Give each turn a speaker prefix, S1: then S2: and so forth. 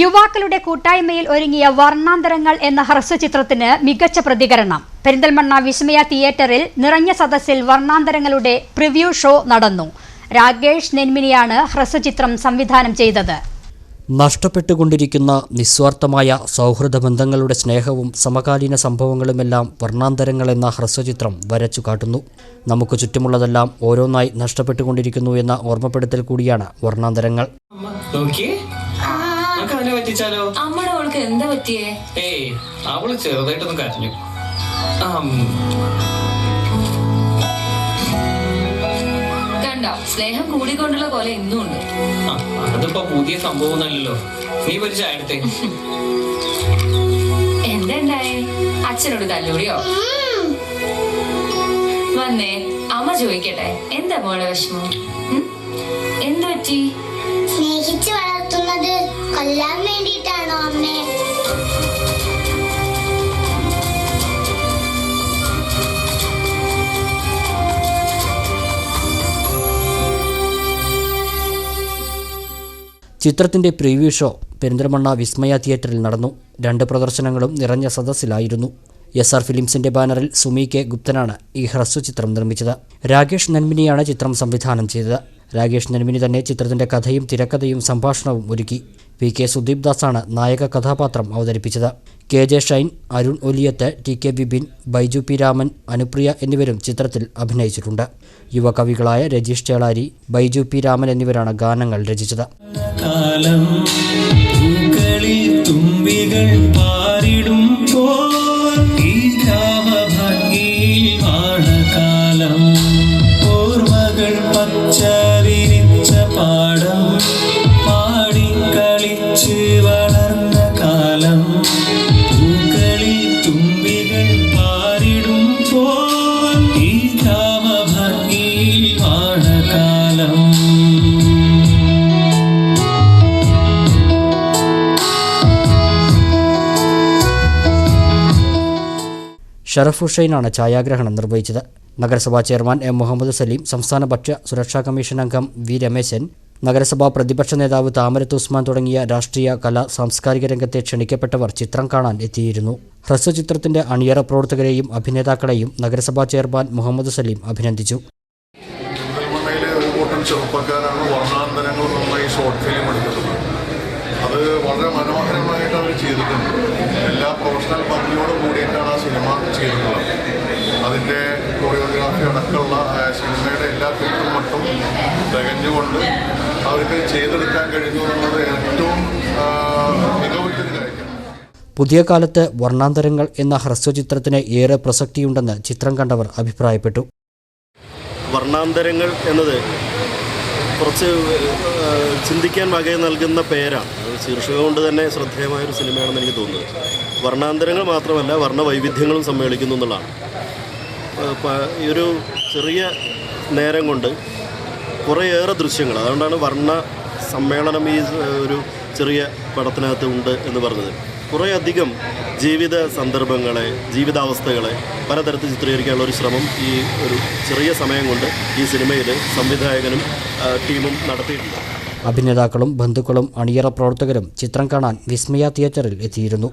S1: യുവാക്കളുടെ കൂട്ടായ്മയിൽ ഒരുങ്ങിയ വർണാന്തരങ്ങൾ എന്ന ഹ്രസ്വചിത്രത്തിന് മികച്ച പ്രതികരണം. പെരിന്തൽമണ്ണ വിസ്മയ തിയേറ്ററിൽ നിറഞ്ഞ സദസ്സിൽ വർണാന്തരങ്ങളുടെ പ്രിവ്യൂ ഷോ നടന്നു. രാകേഷ് നെന്മിനിയാണ് ഹ്രസ്വചിത്രം സംവിധാനം ചെയ്തത്.
S2: നഷ്ടപ്പെട്ടുകൊണ്ടിരിക്കുന്ന നിസ്വാർത്ഥമായ സൗഹൃദ ബന്ധങ്ങളുടെ സ്നേഹവും സമകാലീന സംഭവങ്ങളുമെല്ലാം വർണാന്തരങ്ങൾ എന്ന ഹ്രസ്വചിത്രം വരച്ചു കാട്ടുന്നു. നമുക്ക് ചുറ്റുമുള്ളതെല്ലാം ഓരോന്നായി നഷ്ടപ്പെട്ടുകൊണ്ടിരിക്കുന്നു എന്ന ഓർമ്മപ്പെടുത്തൽ കൂടിയാണ്
S3: വർണാന്തരങ്ങൾ. അവനെ പറ്റിച്ചാലോ?
S4: അമ്മയുടെ അവൾക്ക് എന്താ പറ്റിയേ?
S3: ഏയ് അവൾ ചെറുതായിട്ടൊന്ന് കരഞ്ഞു.
S4: കണ്ടോ സ്നേഹം കൂടിക്കൊണ്ടുള്ള പോലെ ഇന്നും ഉണ്ട്.
S3: അതിപ്പോ പുതിയ സംഭവമൊന്നുമല്ലല്ലോ. നീ ഒരു ചായത്തെ എടുത്തേ.
S4: അച്ഛനോട് തല്ലൂടിയോ വന്നേ അമ്മ ചോദിക്കട്ടെ എന്താ മോളെ വിഷമം? എന്ത് പറ്റി?
S5: വേണ്ടിയിട്ടാണോ അമ്മേ
S2: ചിത്രത്തിന്റെ പ്രിവ്യൂ ഷോ പെരിന്തൽമണ്ണ വിസ്മയ തിയേറ്ററിൽ നടന്നു. രണ്ട് പ്രദർശനങ്ങളും നിറഞ്ഞ സദസ്സിലായിരുന്നു. എസ് ആർ ഫിലിംസിന്റെ ബാനറിൽ സുമി കെ ഗുപ്തനാണ് ഈ ഹ്രസ്വചിത്രം നിർമ്മിച്ചത്. രാകേഷ് നന്മിനിയാണ് ചിത്രം സംവിധാനം ചെയ്തത്. രാകേഷ് നന്മിനി തന്നെ ചിത്രത്തിന്റെ കഥയും തിരക്കഥയും സംഭാഷണവും ഒരുക്കി. പി കെ സുദീപ് ദാസാണ് നായക കഥാപാത്രം അവതരിപ്പിച്ചത്. K J Shine Arun Oliyath T K Vipin Baiju P Raman Anupriya എന്നിവരും ചിത്രത്തിൽ അഭിനയിച്ചിട്ടുണ്ട്. യുവകവികളായ രജീഷ് ചേളാരി ബൈജു പി രാമൻ എന്നിവരാണ് ഗാനങ്ങൾ രചിച്ചത്.
S6: ഓർമ്മകൾ പച്ച
S2: ഷറഫ് ഹുസൈനാണ് ഛായാഗ്രഹണം നിർവഹിച്ചത്. നഗരസഭാ ചെയർമാൻ എം മുഹമ്മദ് സലീം സംസ്ഥാന ഭക്ഷ്യ സുരക്ഷാ കമ്മീഷൻ അംഗം വി രമേശൻ നഗരസഭാ പ്രതിപക്ഷ നേതാവ് താമരത്ത് ഉസ്മാൻ തുടങ്ങിയ രാഷ്ട്രീയ കലാ സാംസ്കാരിക രംഗത്തെ ക്ഷണിക്കപ്പെട്ടവർ ചിത്രം കാണാൻ എത്തിയിരുന്നു. ഹ്രസ്വചിത്രത്തിന്റെ അണിയറ പ്രവർത്തകരെയും അഭിനേതാക്കളെയും നഗരസഭാ ചെയർമാൻ മുഹമ്മദ് സലീം അഭിനന്ദിച്ചു.
S7: ചെറുപ്പക്കാരാണ് വർണാന്തരങ്ങൾ നന്നായി ഷോർട്ട് ഫിലിം എടുത്തിട്ടുള്ളത് അത് വളരെ മനോഹരമായിട്ട് അവർ ചെയ്തിട്ടുണ്ട് എല്ലാ പ്രൊഫഷണൽ ഭംഗിയോടും കൂടിയിട്ടാണ് ആ സിനിമ ചെയ്തിട്ടുള്ളത്. അതിന്റെ കൊറിയോഗ്രാഫി അടക്കമുള്ള ആ, സിനിമയുടെ എല്ലാ കെട്ടും മട്ടും തികഞ്ഞുകൊണ്ട് അവർക്ക് ചെയ്തെടുക്കാൻ കഴിഞ്ഞു എന്നുള്ളത് ഏറ്റവും മികവുറ്റൊരു കാര്യം
S2: പുതിയ കാലത്ത് വർണാന്തരങ്ങൾ എന്ന ഹ്രസ്വചിത്രത്തിന് ഏറെ പ്രസക്തിയുണ്ടെന്ന് ചിത്രം കണ്ടവർ അഭിപ്രായപ്പെട്ടു.
S8: വർണാന്തരങ്ങൾ എന്നത് കുറച്ച് ചിന്തിക്കാൻ വക നൽകുന്ന പേരാണ്. അത് ശീർഷകം കൊണ്ട് തന്നെ ശ്രദ്ധേയമായ ഒരു സിനിമയാണെന്ന് എനിക്ക് തോന്നുന്നത്. വർണാന്തരങ്ങൾ മാത്രമല്ല വർണവൈവിധ്യങ്ങളും സമ്മേളിക്കുന്നു എന്നുള്ളതാണ്. ഈ ഒരു ചെറിയ നേരം കൊണ്ട് കുറേയേറെ ദൃശ്യങ്ങൾ. അതുകൊണ്ടാണ് വർണ സമ്മേളനം ഈ ഒരു ചെറിയ പടത്തിനകത്ത് ഉണ്ട് എന്ന് പറഞ്ഞത്. കുറേയധികം ജീവിത സന്ദർഭങ്ങളെ ജീവിതാവസ്ഥകളെ പലതരത്തിൽ ചിത്രീകരിക്കാനുള്ള ഒരു ശ്രമം ഈ ഒരു ചെറിയ സമയം കൊണ്ട് ഈ സിനിമയിൽ സംവിധായകനും ടീമും നടത്തിയിട്ടുണ്ട്.
S2: അഭിനേതാക്കളും ബന്ധുക്കളും അണിയറ പ്രവർത്തകരും ചിത്രം കാണാൻ വിസ്മയ തിയേറ്ററിൽ എത്തിയിരുന്നു.